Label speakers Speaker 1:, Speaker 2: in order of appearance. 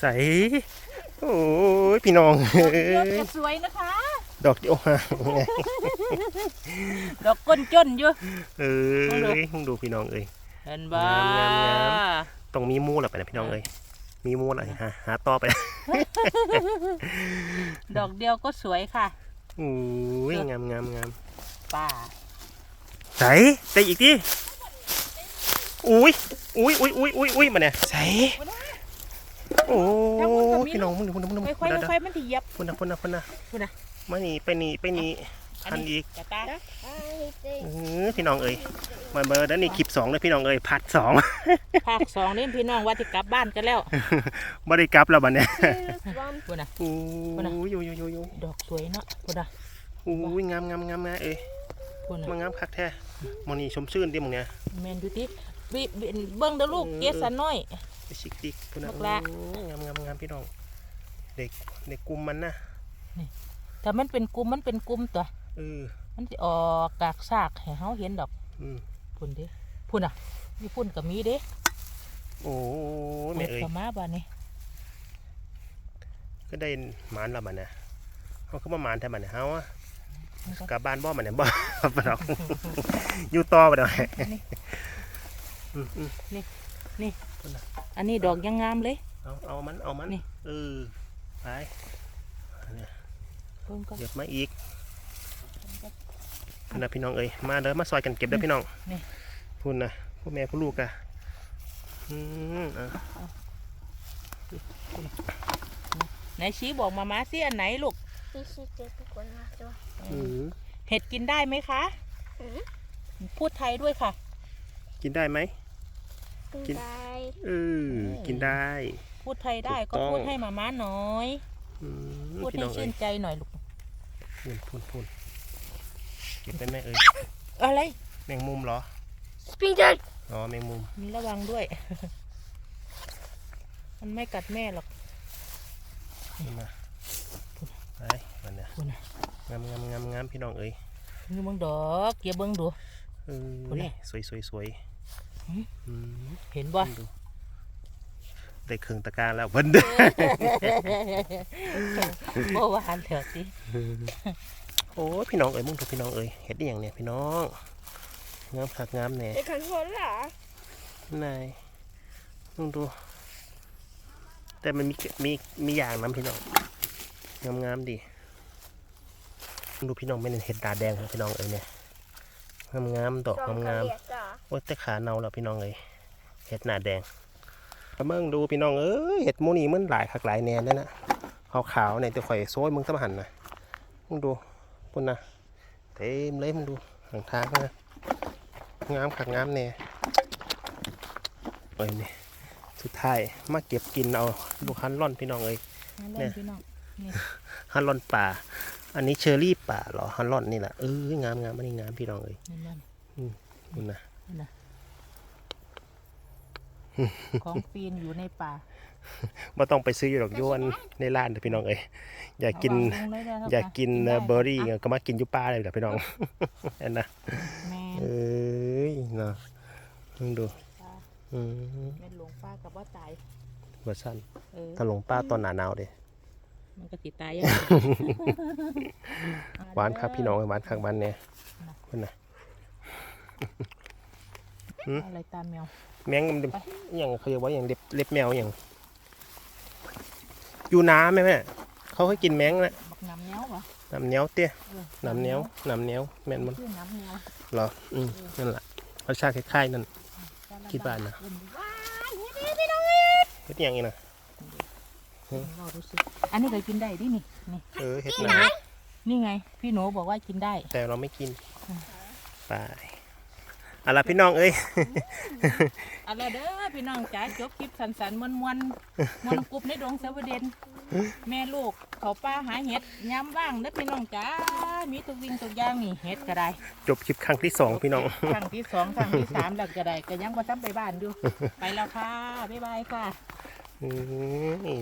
Speaker 1: ใส่โอ้ยพี่น้องเอ้
Speaker 2: ดอกเดียวยก็สวยนะคะ
Speaker 1: ดอกเดียวห่างไง
Speaker 2: ดอกก้นจนอยู่
Speaker 1: เอ้ยมึงดูพี่น้องเอ้ย
Speaker 2: เห็นบ้างา
Speaker 1: มงามต้องมีมูลละไปนะพี่น้องเอ้ยมีมูลอะไรฮะหาต่อไป
Speaker 2: ดอกเดียวก็สวยค่ะ
Speaker 1: โอ้ยงามงามงาม
Speaker 2: ป่า
Speaker 1: ใส่ใส่อีกดิอุ้ยอุ้ยอุ้ยอุ้ยอุ้ยอุ้ยมาเนี่ยใส่ โอ้ยพี่น้องมึงดูมึงดูมึงดู
Speaker 2: ค่อย
Speaker 1: เดี๋ยว
Speaker 2: ๆค่อยๆมันถี่ยับ
Speaker 1: พุ่นนะพุ่นนะพุ่นนะ
Speaker 2: พุ่นน่ะ
Speaker 1: มานี่ไปนี่ไปนี่คันอีก
Speaker 2: กระตา
Speaker 1: เออพี่น้องเอ้ยมาเบอร์ด้านนี้คลิปสองเลยพี่น้องเอ้ยพัดสอง
Speaker 2: ภาคสองนี่พี่น้องว่าที่กลับบ้านกันแล้ว
Speaker 1: บ่ได้กลับแล้วบัดเนี้ย
Speaker 2: พุ่นน่ะ
Speaker 1: โอ้
Speaker 2: พุ่นน่ะ
Speaker 1: ยอยู่อยู่อยู่อยู่
Speaker 2: ดอกสวยเนาะพุ่นน่ะ
Speaker 1: โอ้ยงามงามงามงามเอ้ย
Speaker 2: พุ่นน่ะ
Speaker 1: มางามคักแท้มอนี่ชมชื่นดิมึงเนี่ย
Speaker 2: แมนดูที่ วิเบิ้งเด้อลูก
Speaker 1: เออ
Speaker 2: เกสันน้อย
Speaker 1: ไปชิกดิกพุ่นนะ
Speaker 2: บักละ
Speaker 1: โอ้ยงามงามงามพี่น้อง เด็กเด็กกลุ่มมันนะ
Speaker 2: แต่มันเป็นกลุ่มมันเป็นกลุ่มตัว
Speaker 1: เออ
Speaker 2: มันจะออกกากซากให้เฮาเห็นดอก
Speaker 1: อืม
Speaker 2: พุ่นเด้พุ่นอะนี่พุ่นกับมีเด้
Speaker 1: โอ้ยแม่
Speaker 2: เปิด
Speaker 1: เอ้ย
Speaker 2: กับมาบ้านนี้
Speaker 1: ก็ได้หมานแล้วบัดเนี่ยเขาก็มาหมานแท้บัดเนี่ยเฮาอะ
Speaker 2: มันก็
Speaker 1: กลับบ้านบ่บัดเนี่ยบ่บ่ดอก อยู่ต่อบ่ดอก
Speaker 2: นี่
Speaker 1: อืมอืม
Speaker 2: อันนี้ดอกยังงามเลย
Speaker 1: เอาเอามันเอามัน
Speaker 2: นี่
Speaker 1: เออไป
Speaker 2: เพิ่งก็
Speaker 1: บมาอีกนะพี่น้องเอ้ยมาเด้อมาซอยกันเก็บเด้อพี่น้อง
Speaker 2: นี่
Speaker 1: พุ่นนะผู้แม่ผู้ลูกอะอืมอะ
Speaker 2: ไหนชี้บอกมามาสิอันไหนลูก
Speaker 3: เห็
Speaker 2: ดกินได้ไหมคะ พูดไทยด้วยค่ะ
Speaker 1: กินได้ไหม
Speaker 3: กิน
Speaker 1: กิน
Speaker 3: ได้
Speaker 1: เออกินได้
Speaker 2: พูดไทยได้
Speaker 1: ถูก
Speaker 2: ก็
Speaker 1: ต้อง
Speaker 2: พูดให้มาม่าหน่อย
Speaker 1: อืม
Speaker 2: พูด
Speaker 1: พี่
Speaker 2: ให้
Speaker 1: น้อง
Speaker 2: ชื่
Speaker 1: เอ้ย
Speaker 2: นใจหน่อยลูก
Speaker 1: พุ่นพุ่นพุ่นเก็บได้ไหมเอ้ย
Speaker 2: อะไร
Speaker 1: แมงมุมเหรอ
Speaker 3: สปีดเดอร์
Speaker 1: อ๋อแมงมุม
Speaker 2: มีระวังด้วย มันไม่กัดแม่หรอก
Speaker 1: ขึ้นมาไปมันเนี่ย
Speaker 2: พุ่นน่ะ
Speaker 1: งามงามงามงามพี่น้องเอ้ย
Speaker 2: นี่เบิ่งดอกเกี่ยเบิ่งดู
Speaker 1: เอ
Speaker 2: พุ่น
Speaker 1: อ
Speaker 2: น่ะ
Speaker 1: สวยสวยสวย
Speaker 2: หืม
Speaker 1: อืม
Speaker 2: เห็นบ่
Speaker 1: ดูได้เครื่องตะกร้ารแล้วเพิ่นเด้อ
Speaker 2: เมื่อวานเถอะสิ
Speaker 1: โอ้ยพี่น้องเอ้ยมึงดูพี่น้องเอ้ยเห็ดอหย่างเนี่ยพี่น้องงามคักงามแหน่
Speaker 3: เด็กคนคนเหรอนา
Speaker 1: ยมึงดู แต่มันมีมีมีอย่างน้ำพี่น้องงามงามๆดีมึงดูพี่น้องไม่เห็นเห็ดตาแดงของพี่น้องเอ้ยเนี่ย งามงามๆดอก
Speaker 3: จอง
Speaker 1: งาม
Speaker 3: กะ
Speaker 1: งาม
Speaker 3: เหรี่ยจ้ะ
Speaker 1: โอ้ยแต่ขาเนาแล้วพี่น้องเอ้ยเห็ดหน้าแดงมาเมืองดูพี่น้องเอ้ยเห็ดหมูนี่มันหลายคักหลายแนนเลยนะขาวๆเนี่ยจะข่อยโซ่มึงตะมาหันนะมึงดูพุ่นนะเต็มเลยมึงดูหางทางนะงามคักงามแน่เอ้ยนี่สุดท้ายมาเก็บกินเอาลูกฮันร่อนพี่น้องเอ้ย
Speaker 2: มา
Speaker 1: เนี่
Speaker 2: เล่น
Speaker 1: ย
Speaker 2: พี่น้องนี่
Speaker 1: ฮันร่อนป่า อันนี้เชอร์รี่ป่าเหรอฮันร่อนนี่แหละเอองามงามอันนี้งามพี่น้องเอ้ย
Speaker 2: นี่นั่น
Speaker 1: คุณนะ
Speaker 2: ของปีนอยู่ในป่า
Speaker 1: ไม่ต้องไปซื้ออยู่หรอกอยวนในร้านเด้อพี่น้องเอ้ยอยากกิน
Speaker 2: เวางลงเลยได้ครับ
Speaker 1: อยากกิน
Speaker 2: ได้
Speaker 1: เบอร์รี่
Speaker 2: อะ
Speaker 1: ก็มากินอยูป้าเลยเด้อพี่น้องเห็นนะ
Speaker 2: แม่
Speaker 1: เอ้ยเนาะมึงดูอืม
Speaker 2: แม่นหลวงป้ากับว่าตาย
Speaker 1: เวอร์ชัน
Speaker 2: เออ
Speaker 1: ถ้าหลงป้าตอนหนาหนาวเด้
Speaker 2: มันก็ติตายยัง
Speaker 1: หวานครับพี่น้องหวานข้างบ้านเนี่ยเพิ่นนะ
Speaker 2: อะไรตามแมว
Speaker 1: แมงมันอหย่างเขาเรียกว่าอย่างเล็บเล็บแมวอย่างอยู่น้ำไหมแม่เขาให้กินแมงนะ
Speaker 2: บักน้ำเนี้ยวเหรอ
Speaker 1: น้ำเหนียวเตี้ย
Speaker 2: เออ
Speaker 1: น้ำเหนียวน้ำเหนียวแม่นมัน
Speaker 2: ชื่อน้ำเนี้ยว
Speaker 1: เหรออืมนั่นแหละรสชาติคล้ายๆนั่นคิดว่านะเฮ็ดอหย่างนี้นะ
Speaker 2: เราดูสิอันนี้ก็กินได้ดินี่นี่
Speaker 1: เออเฮ็ดหนา
Speaker 2: นี่ไง พี่หนูบอกว่ากินได้
Speaker 1: แต่เราไม่กินไปเอาล่ะพี่น้องเอ้ย
Speaker 2: เอาละเด้อพี่น้องจ๋าจบคลิปสันสันๆมวนมวนๆมวนกรุบในดงเสวเดนแม่ลูกเขาป้าหาเห็ดย้ำว่างเด้อพี่น้องจ๋ามีตุกวิ่งตุกอย่างนี่เห็ดก็ได้
Speaker 1: จบคลิปครั้งที่สองพี่น้อง
Speaker 2: ครั้งที่สองครั้งที่สามแล้วก็ได้ก็ยังบ่ซ้ำไปบ้านอยู่ไปแล้วค่ะบ๊ายบายค่ะ
Speaker 1: อืม นี่